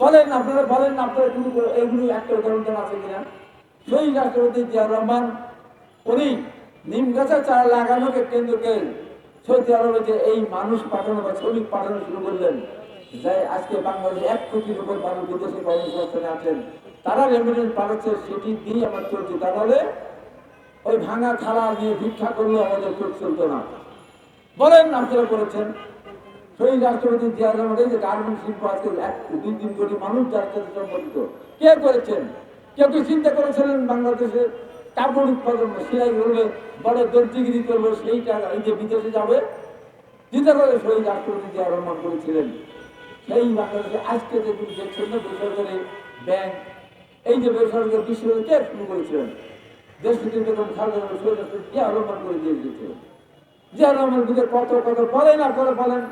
বলেন আপনারা বলেন আপনারা করে এগুলো একটা উদাহরণ আছে কিনা? সেই রাষ্ট্রপতি জিয়াউর রহমান, উনি নিম গাছের চারা লাগানোকে কেন্দ্র করে সৌদি আরবে যে এই মানুষ পাঠানো বা শ্রমিক পাঠানো শুরু করলেন যাই আজকে বাংলাদেশে এক কোটির উপর মানুষ বিদেশে কর্মসংস্থানে আছেন, তারা রেমিডেন্স পাঠাচ্ছে, সেটি দিয়ে আমার চলছে। তাহলে ওই ভাঙা থালা নিয়ে ভিক্ষা করলেও আমাদের চোখ চলতো না। বলেন আপনারা করেছেন। সেই রাষ্ট্রপতি জিয়া রহমান এই যে গার্মেন্ট শিল্প আজকে এক দুই তিন কোটি মানুষ যার সাথে সম্পর্কিত, কে করেছেন? কেউ কি চিন্তা করেছিলেন বাংলাদেশে কাপড় উৎপাদন? সেলাই করবে বড় দর্জিগিরি করবে সেই টাকা এই যে বিদেশে যাবে? চিন্তা করে সেই রাষ্ট্রপতি জিয়া রহমান করেছিলেন। সেই বাংলাদেশে আজকে যে তুমি দেখছেন না বেসরকারি ব্যাংক, এই যে বেসরকারি বিশ্ববিদ্যালয় কে শুরু করেছিলেন? দেশ থেকে বেতন খালেদা জিয়া রহমান করে দিয়ে দিয়েছে জিয়া রহমান দিকে কত কত বলেন আপনারা বলেন?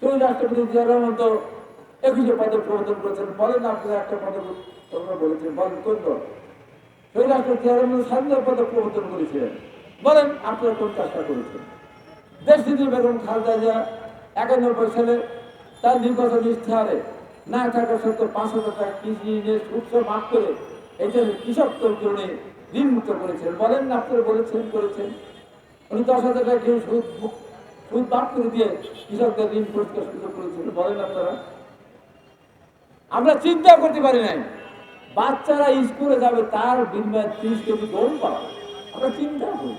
সেই রাষ্ট্রপতি জিয়া রহমান তো একুশে পদক প্রবর্তন করেছেন? বলেন আপনারা একটা পদক তোমরা বলেছেন বলেন, কোন? সেই রাষ্ট্রপতি জিয়া রহমান স্বাধীনতা পদক প্রবর্তন করেছিলেন। বলেন, আপনারা কোন কাজটা করেছেন? দেশ বেগম খালেদা জিয়া একানব্বই সালে তার নির্বাচন ইশতেহারে না থাকা সত্ত্বেও পাঁচ হাজার টাকা কৃষি ঋণের উৎস মাফ করে জন্য কৃষক তরুণে ঋণ মুক্ত করেছেন। বলেন না, আপনারা বলেছেন, করেছেন। উনি দশ হাজার টাকা কেউ সুদ মাফ করে দিয়ে কৃষকদের ঋণ পরিষ্কার সুযোগ করেছেন বলেন আপনারা। আমরা চিন্তা করতে পারি নাই। বাচ্চারা স্কুলে যাবে, তার বিনিময়ে ত্রিশ কেজি আমরা চিন্তা করি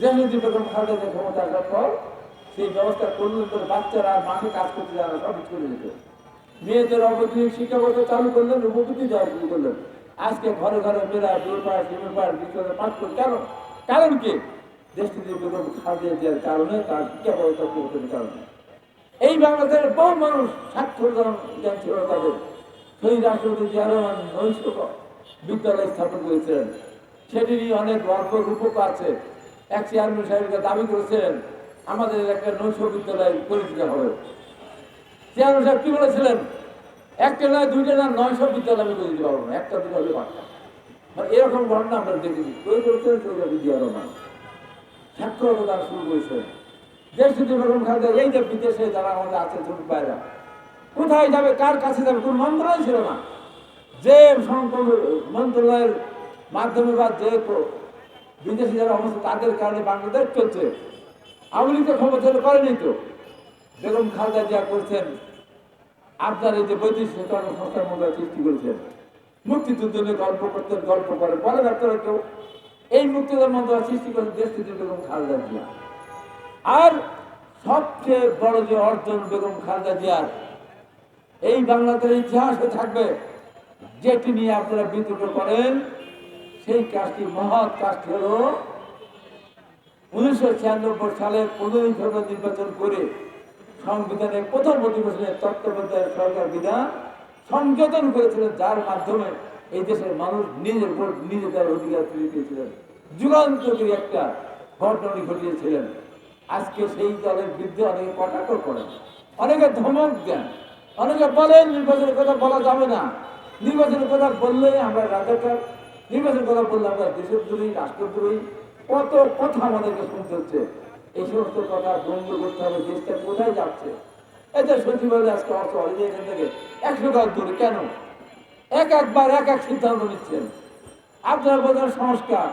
যেহেতু জিয়া ক্ষমতা আসার পর সেই ব্যবস্থা করলেন করে বাচ্চারা মাঠে কাজ করতে যারা সব স্কুলে যেত মেয়েদের অবৈতনিক শিক্ষাগত চালু করলেন উপকৃতি দেওয়া শুরু করলেন। আজকে ঘরে ঘরে মেয়েরা দুই পাড় তিন পাড় বিশ্বরে পাঠ করে, কেন? কারণ কি? খালেদা জিয়ার কারণে তার পরিবর্তনের কারণে। এই বাংলাদেশের বহু মানুষ স্বাক্ষর জ্ঞান ছিল তাদের। সেই রাষ্ট্রপতি জিয়া নৈশ বিদ্যালয় স্থাপন করেছিলেন। সেটি অনেক গর্ব রূপক আছে। এক চেয়ারম্যান সাহেবকে দাবি করেছিলেন, আমাদের একটা নৈশ বিদ্যালয় করে দিতে হবে। চেয়ারম্যান সাহেব কি বলেছিলেন? একটা নয়, দুইটা না, নয়শো বিদ্যালয় আমি পারব না। একটা দুটো হলে মানে এরকম ঘটনা আমরা দেখেছি। তৈরি করেছিলেন রহমান। ছাত্র তারা শুরু করেছিলেন দেশ যদি বেগম খালেদা এই যে বিদেশে যারা আমাদের আছে, ছোট ভাইরা। কোথায় যাবে, কার কাছে যাবে, কোন মন্ত্রণালয় ছিল না। যে মন্ত্রণালয়ের মাধ্যমে বা যে বিদেশি যারা অবস্থা, তাদের কারণে বাংলাদেশ চলছে। আওয়ামী লীগ তো ক্ষমতা করেনি তো? বেগম খালেদা জিয়া করছেন। আপনার এই যে বৈদেশিক কর্মসংস্থার মধ্যে সৃষ্টি করেছেন। মুক্তিযুদ্ধ নিয়ে গল্প করতেন, গল্প করে। বলেন আপনারা কেউ। এই মুক্তিদের মধ্যে সৃষ্টি করেছেন দেশ থেকে বেগম খালেদা জিয়া। আর সবচেয়ে বড় যে অর্জন বেগম খালেদা জিয়ার, এই বাংলাদেশের ইতিহাসে থাকবে, যেটি নিয়ে আপনারা বিতর্ক করেন, সেই কাজটি মহৎ কাজটি হলো উনিশশো ছিয়ানব্বই সালে পনেরোই ফেব্রুয়ারি নির্বাচন করে সংবিধানের প্রথম অধিবেশনে তত্ত্বাবধায়ক সরকার বিধান সংযোজন করেছিলেন, যার মাধ্যমে এই দেশের মানুষ নিজের ভোট নিজে তার অধিকার ফিরে পেয়েছিলেন যুগান্তকারী একটা ঘটনা ঘটিয়েছিলেন। আজকে সেই দলের বিরুদ্ধে অনেকে কটাক্ষ করেন, অনেকে ধমক দেন, অনেকে বলেন নির্বাচনের কথা বলা যাবে না। নির্বাচনের কথা বললেই আমরা রাজাকার, নির্বাচনের কথা বললে আমরা দেশের দ্রোহী রাষ্ট্রদ্রোহী, কত কথা আমাদেরকে শুনতে হচ্ছে। এই সমস্ত কথা বন্ধ করতে হবে, দেশটা কোথায় যাচ্ছে? যে সচিবালয় আজকে অর্থ হলিডে এখান থেকে একশো গাছ দূরে। কেন? এক একবার এক এক সিদ্ধান্ত নিচ্ছেন। আপনার বোধ সংস্কার,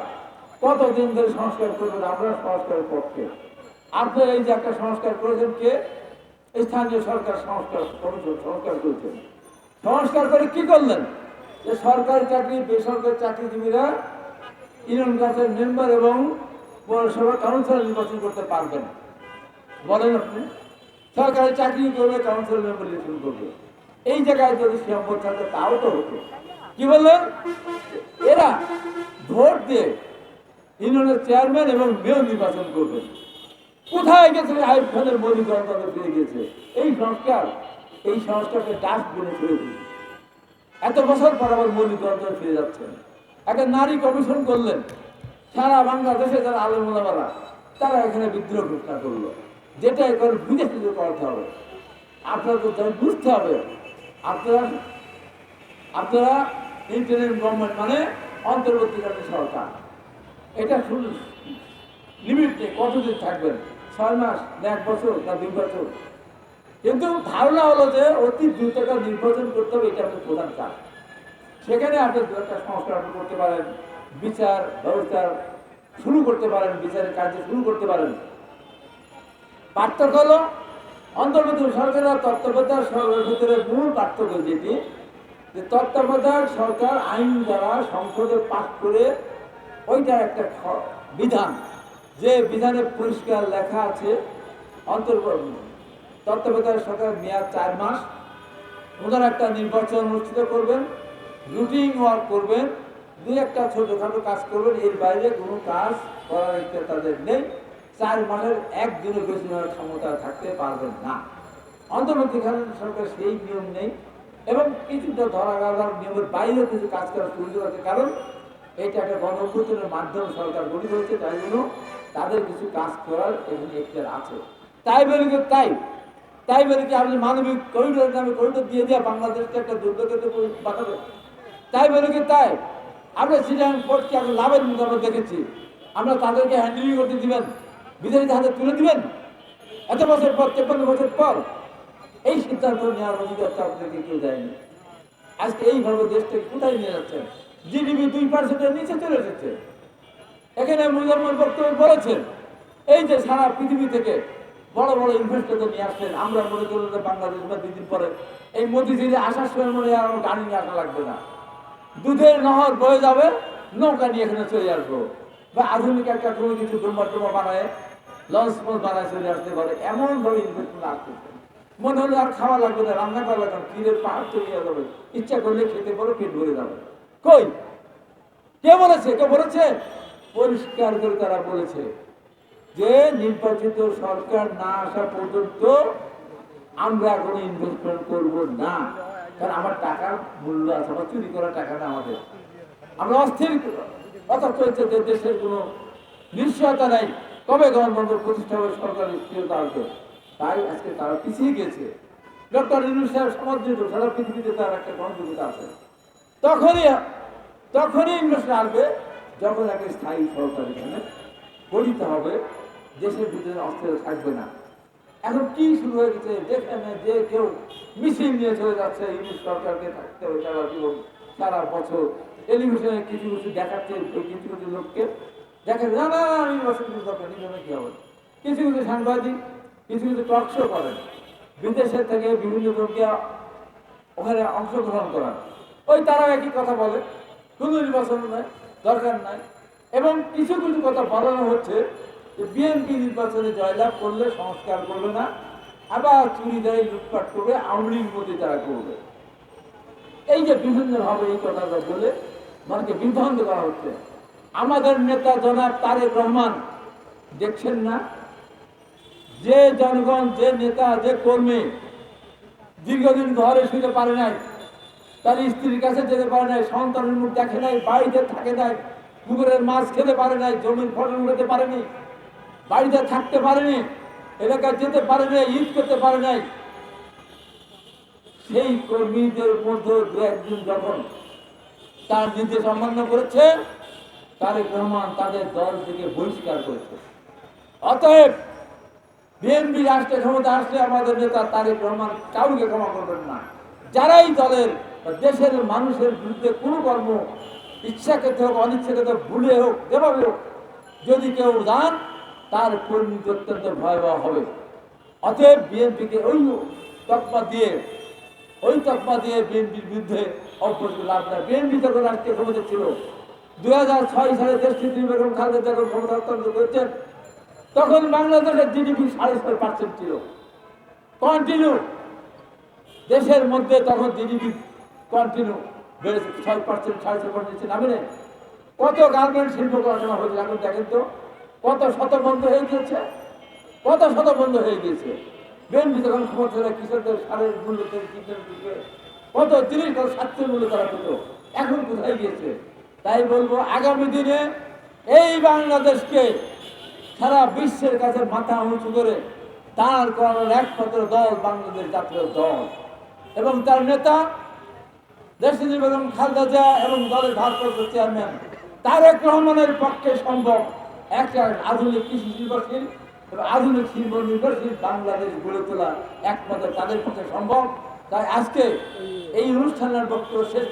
কতদিন ধরে সংস্কার করবেন আমরা সংস্কারের পক্ষে? আপনারা এই যে একটা সংস্কার করেছেন কে? স্থানীয় সরকার সংস্কার সংস্কার করেছেন। সংস্কার করে কি করলেন? যে সরকারি চাকরি, বেসরকারি চাকরিজীবীরা ইউনিয়ন গাছের মেম্বার এবং পৌরসভা কাউন্সিলর নির্বাচন করতে পারবেন। বলেন আপনি, সরকারি চাকরি করবে কাউন্সিলর মেম্বার নির্বাচন করবে? এই জায়গায় যদি সিয়াম্বর থাকতো তাও তো হতো। কি বললেন এরা ভোট দিয়ে ইউনিয়নের চেয়ারম্যান এবং মেয়র নির্বাচন করবেন কোথায় গেছে আইব খানের মৌলিকরণ তাদের ফিরে গেছে এই সংস্কার, এই সংস্কারকে ডাস্টবিনে ফেলে দিন এত বছর পর আবার মৌলিকরণ ফিরে যাচ্ছেন একটা নারী কমিশন করলেন। সারা বাংলাদেশে যারা আলমোলামারা, তারা এখানে বিদ্রোহ ঘোষণা করল। যেটা এখন বিদেশ থেকে করতে হবে। আপনাদের তাই বুঝতে হবে। আপনারা আপনারা ইন্টারনেট গভর্নমেন্ট মানে অন্তর্বর্তীকালীন সরকার। এটা শুধু লিমিট নেই কতদিন থাকবেন? ছয় মাস না এক বছর না দুই বছর? কিন্তু ধারণা হলো যে অতি দ্রুত একটা নির্বাচন করতে হবে, এটা আমাদের প্রধান কাজ। সেখানে আপনি দু একটা সংস্কার করতে পারেন, বিচার ব্যবস্থার শুরু করতে পারেন, বিচারের কার্য শুরু করতে পারেন। পার্থক্য হলো অন্তর্বর্তী সরকার আর তত্ত্বাবধায়ক সরকারের ভিতরে মূল পার্থক্য যেটি, যে তত্ত্বাবধায়ক সরকার আইন দ্বারা সংসদে পাশ করে ওইটা একটা বিধান, যে বিধানে পরিষ্কার লেখা আছে অন্তর্বর্তী। তত্ত্বাবধায়ক সরকার মেয়াদ চার মাস। ওনারা একটা নির্বাচন অনুষ্ঠিত করবেন, রুটিন ওয়ার্ক করবেন, দুই একটা ছোটখাটো কাজ করবেন, এর বাইরে কোনো কাজ করার ইচ্ছা তাদের নেই। চার মাসের বেশি নেওয়ার ক্ষমতা থাকতে পারবেন না। অন্তর্বর্তীকালীন সরকার সেই নিয়ম নেই এবং কিছুটা ধরা গাধার নিয়মের বাইরে কিছু কাজ করার সুযোগ আছে। কারণ এটা একটা গণঅভ্যুত্থানের মাধ্যমে সরকার গঠিত হয়েছে, তাই জন্য তাদের কিছু কাজ করার এখানে একটা আছে। তাই বলে তাই তাই বলে কি আপনি মানবিক করিডোর নামে করিডোর দিয়ে দিয়ে বাংলাদেশকে একটা দুর্গতিতে পাঠাবে তাই বলে কি, তাই, আমরা সিরিয়ান পোর্টকে আমরা লাভের মধ্যে আমরা দেখেছি। আমরা তাদেরকে হ্যান্ডেলিং করতে দিবেন। বিদেশিদের হাতে তুলে দিবেন? এত বছর পর তেপান্ন বছর পর, এই সিদ্ধান্ত নেওয়ার অধিকার তো আপনাদেরকে কেউ দেয়নি। আজকে এইভাবে দেশটাকে কোথায় নিয়ে যাচ্ছেন জিডিপি দুই পার্সেন্টের নিচে চলে এসেছে। এখানে মুজাম্মল বক্তব্য বলেছেন, এই যে সারা পৃথিবী থেকে বড় বড় ইনভেস্টরদের নিয়ে আসছেন, আমরা মনে করলাম যে বাংলাদেশ বা দুদিন পরে এই মোদিজিরে আসার সময় মনে আর আমার গাড়ি নিয়ে আসা লাগবে না। দুধের নহর বয়ে যাবে, নৌকা নিয়ে এখানে চলে আসব। আধুনিক একটা কোনো কিছু ডোমা টোমা বানায় লঞ্চ ফঞ্চ বানায় চলে আসতে পারে এমন ভাবে ইনভেস্টমেন্ট আসতেছে মনে হলো আর খাওয়া লাগবে না, রান্না করা লাগবে ক্ষীরের পাহাড় চলে যাবে। ইচ্ছা করলে খেতে পারো, পেট ভরে যাবে। কই? কে বলেছে? কে বলেছে? পরিষ্কার করে তারা বলেছে যে নির্বাচিত সরকার না আসা পর্যন্ত আমরা কোনো ইনভেস্টমেন্ট করব না। কারণ আমার টাকার মূল্য আছে, আমার চুরি করা টাকা না আমাদের। আমরা অস্থির চলছে যে দেশের কোনো নিশ্চয়তা নাই কবে গভর্নমেন্ট প্রতিষ্ঠা হবে সরকারি স্থিরতা আসবে তাই আজকে তারা পিছিয়ে গেছে। ডক্টর ইউনুস সাহেব সমাদৃত সারা পৃথিবীতে তার একটা গ্রহণযোগ্যতা আছে। তখনই তখনই ইনভেস্ট আসবে, যখন একটা স্থায়ী সরকার এখানে গঠিত হবে, দেশের ভিতরে অস্থিরতা থাকবে না। এখন কি শুরু হয়ে গেছে? যেখানে যে কেউ মিছিল নিয়ে চলে যাচ্ছে ইংলিশ সরকারকে থাকতে হবে সারা জীবন সারা বছর টেলিভিশনে কিছু কিছু দেখাচ্ছে কিছু কিছু লোককে। দেখা না না নির্বাচন কিছু দরকার হবে কিছু কিছু সাংবাদিক কিছু কিছু টক শো করেন। বিদেশের থেকে বিভিন্ন লোককে ওখানে অংশগ্রহণ করেন। ওই তারা একই কথা বলে, কোনো নির্বাচন নাই, দরকার নাই। এবং কিছু কিছু কথা বলানো হচ্ছে যে বিএনপি নির্বাচনে জয়লাভ করলে, সংস্কার করবে না, আবার চুরি, দেয়, লুটপাট করবে, আওয়ামী লীগ মোদী তারা করবে। এই যে বিভিন্নভাবে এই কথাটা বলে মানুষকে বিভ্রান্ত করা হচ্ছে। আমাদের নেতা জনাব তারেক রহমান, দেখছেন না? যে জনগণ, যে নেতা, যে কর্মী দীর্ঘদিন ঘরে শুতে পারে নাই, তার স্ত্রীর কাছে যেতে পারে নাই, সন্তানের মুখ দেখে নাই, বাড়িতে থাকে নাই, পুকুরের মাছ খেতে পারে নাই, জমির ফসল উঠাতে পারেনি, বাড়িতে থাকতে পারেনি, এলাকায় যেতে পারে নাই, ঈদ করতে পারে নাই। সেই কর্মীদের মধ্যে দু একদিন যখন তার নির্দেশ অমান্য করেছে তারেক রহমান তাদের দল থেকে বহিষ্কার করেছে। অতএব বিএনপি রাষ্ট্রের ক্ষমতা আসলে আমাদের নেতা তারেক রহমান কাউকে ক্ষমা করবেন না। যারাই দলের দেশের মানুষের বিরুদ্ধে কোনো কর্ম ইচ্ছাকৃত হোক, অনিচ্ছাকৃত ভুলে হোক, যেভাবে হোক, যদি কেউ যান তার পরিণতি অত্যন্ত ভয়াবহ হবে। অতএব বিএনপিকে ওই তকমা দিয়ে, ওই তকমা দিয়ে বিএনপির বিরুদ্ধে অভ্যর্থ লাভ নাই। বিএনপি যখন রাষ্ট্রীয় ক্ষমতা ছিল, দুই হাজার ছয় সালে দেশটি বেগম খালেদা যখন ক্ষমতা হস্তান্তর করেছেন তখন বাংলাদেশের জিডিপি সাড়ে ছয় পার্সেন্ট ছিল। কন্টিনিউ দেশের মধ্যে তখন জিডিপি কন্টিনিউ বেড়েছে। ছয় পার্সেন্ট সাড়ে ছয় পার্সেন্ট নামে নেই কত গার্মেন্ট শিল্প কারখানা হয়েছে এখন দেখেন তো। কত শত বন্ধ হয়ে গিয়েছে। কত শত বন্ধ হয়ে গিয়েছে। বিএনপি তখন ক্ষমতা কৃষকদের সারের মূল্য থেকে কত তিরিশ কত সাতশোর মূল্য তারা পেত এখন কোথায় গিয়েছে? তাই বলব, আগামী দিনে এই বাংলাদেশকে সারা বিশ্বের কাছে মাথা উঁচু করে দাঁড় করানোর একমাত্র দল বাংলাদেশ জাতীয় দল। এবং তার নেতা দেশনীতি বেগম খালেদা জিয়া এবং দলের ভারপ্রাপ্ত চেয়ারম্যান তারেক রহমানের পক্ষে সম্ভব একটা আধুনিক কৃষি নির্ভরশীল আধুনিক শিল্প নির্ভরশীল বাংলাদেশ গড়ে তোলা একমাত্র তাদের পক্ষে সম্ভব। তাই আজকে এই অনুষ্ঠানের বক্তব্য শেষ